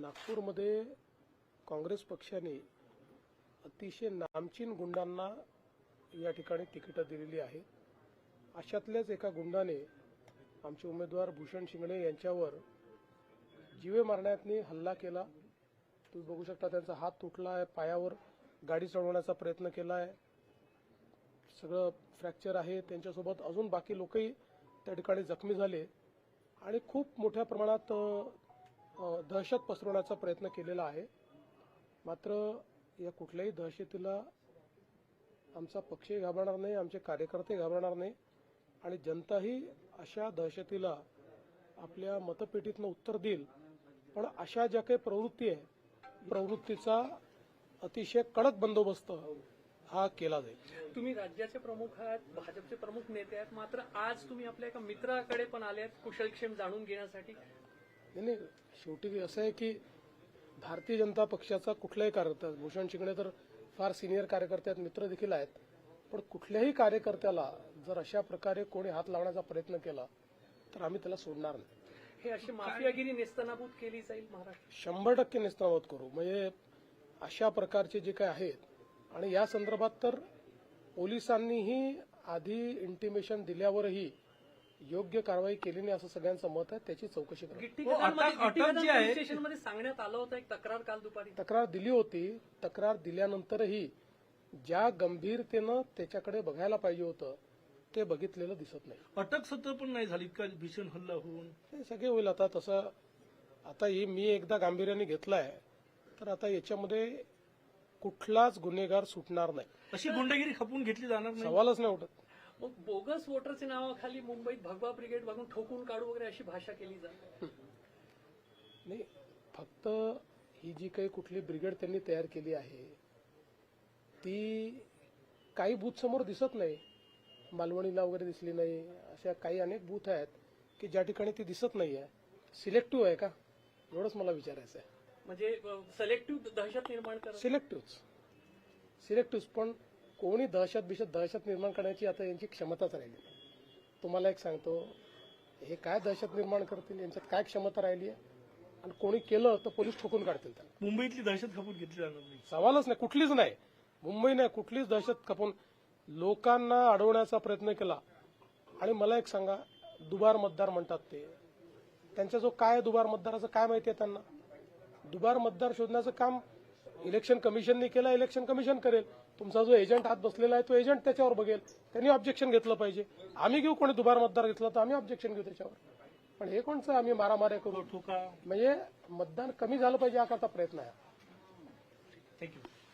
नागपूरमध्ये काँग्रेस पक्षाने अतिशय नामचीन गुंडांना या ठिकाणी तिकीटं दिलेली आहेत. अशातल्याच एका गुंडाने आमचे उमेदवार भूषण शिंगणे यांच्यावर जीवे मारण्यातनी हल्ला केला. तुम्ही बघू शकता त्यांचा हात तुटला आहे पायावर गाडी चढवण्याचा प्रयत्न केला आहे. सगळं फ्रॅक्चर आहे त्यांच्यासोबत अजून बाकी लोकही त्या ठिकाणी जखमी झाले. आणि खूप मोठ्या प्रमाणात दहशत पसरवण्याचा प्रयत्न केलेला आहे. मात्र या कुठल्याही दहशतीला आमचा पक्षही घाबरणार नाही आमचे कार्यकर्ते घाबरणार नाही आणि जनताही अशा दहशतीला आपल्या मतपेटीतनं उत्तर देईल. पण अशा ज्या काही प्रवृत्ती आहे प्रवृत्तीचा अतिशय कडक बंदोबस्त हा केला जाईल. तुम्ही राज्याचे प्रमुख आहात भाजपचे प्रमुख नेते आहेत मात्र आज तुम्ही आपल्या एका मित्राकडे पण आले आहेत कुशलक्षेम जाणून घेण्यासाठी. नाही शेवटी असं आहे की भारतीय जनता पक्षाचा कुठलाही कार्यकर्ता भूषण शिंगणे तर फार सिनियर कार्यकर्ते आहेत मित्र देखील आहेत. पण कुठल्याही कार्यकर्त्याला जर अशा प्रकारे कोणी हात लावण्याचा प्रयत्न केला तर आम्ही त्याला सोडणार नाही. हे अशी माफियागिरी नेस्तनाबूत केली जाईल महाराष्ट्र? शंभर टक्के निस्तावत करू. म्हणजे अशा प्रकारचे जे काही आहेत आणि या संदर्भात तर पोलिसांनीही आधी इंटिमेशन दिल्यावरही योग्य कारवाई केली नाही असं सगळ्यांचं मत आहे त्याची चौकशी हो, स्टेशनमध्ये सांगण्यात आलं होतं एक तक्रार काल दुपारी. तक्रार दिली होती. तक्रार दिल्यानंतरही ज्या गंभीरतेनं त्याच्याकडे बघायला पाहिजे होतं ते बघितलेलं दिसत नाही. अटक सत्र पण नाही झाली इतका भीषण हल्ला होऊन. हे सगळे होईल आता तसं आता ही मी एकदा गांभीर्याने घेतलाय तर आता याच्यामध्ये कुठलाच गुन्हेगार सुटणार नाही. अशी गुंडगिरी खपून घेतली जाणार नाही? सवालच नाही उठत. मग बोगस वोटरच्या नावाखाली मुंबईत भगवा ब्रिगेड बघून ठोकून काढू वगैरे अशी भाषा केली जाते. नाही फक्त ही जी काही कुठली ब्रिगेड त्यांनी तयार केली आहे ती काही बूथ समोर दिसत नाही. मालवणीला वगैरे दिसली नाही अशा काही अनेक बूथ आहेत की ज्या ठिकाणी ती दिसत नाही आहे सिलेक्टिव्ह आहे का? एवढंच मला विचारायचं आहे म्हणजे सिलेक्टिव्ह दहशत निर्माण सिलेक्टिव्ह सिलेक्टिव्ह पण कोणी दहशत बिशत दहशत निर्माण करण्याची आता यांची क्षमताच राहिली. तुम्हाला एक सांगतो हे काय दहशत निर्माण करतील यांच्यात काय क्षमता राहिली आहे? आणि कोणी केलं तर पोलीस ठोकून काढतील त्याला मुंबईतली दहशत खपून घेतली जाणार नाही. सवालच नाही कुठलीच नाही. मुंबई नाही कुठलीच दहशत खपून. लोकांना अडवण्याचा प्रयत्न केला. आणि मला एक सांगा दुबार मतदार म्हणतात ते. त्यांचा जो काय दुबार मतदाराचं काय माहिती आहे त्यांना? दुबार मतदार शोधण्याचं काम इलेक्शन कमिशनने केलं इलेक्शन कमिशन करेल. तुमचा जो एजंट हात बसलेला आहे तो एजंट त्याच्यावर बघेल. त्यांनी ऑब्जेक्शन घेतलं पाहिजे. आम्ही घेऊ कोणी दुबार मतदार घेतला तर आम्ही ऑब्जेक्शन घेऊ त्याच्यावर. पण हे कोणचं आम्ही मारामाऱ्या करू? म्हणजे मतदान कमी झालं पाहिजे हा करता प्रयत्न आहे. थँक्यू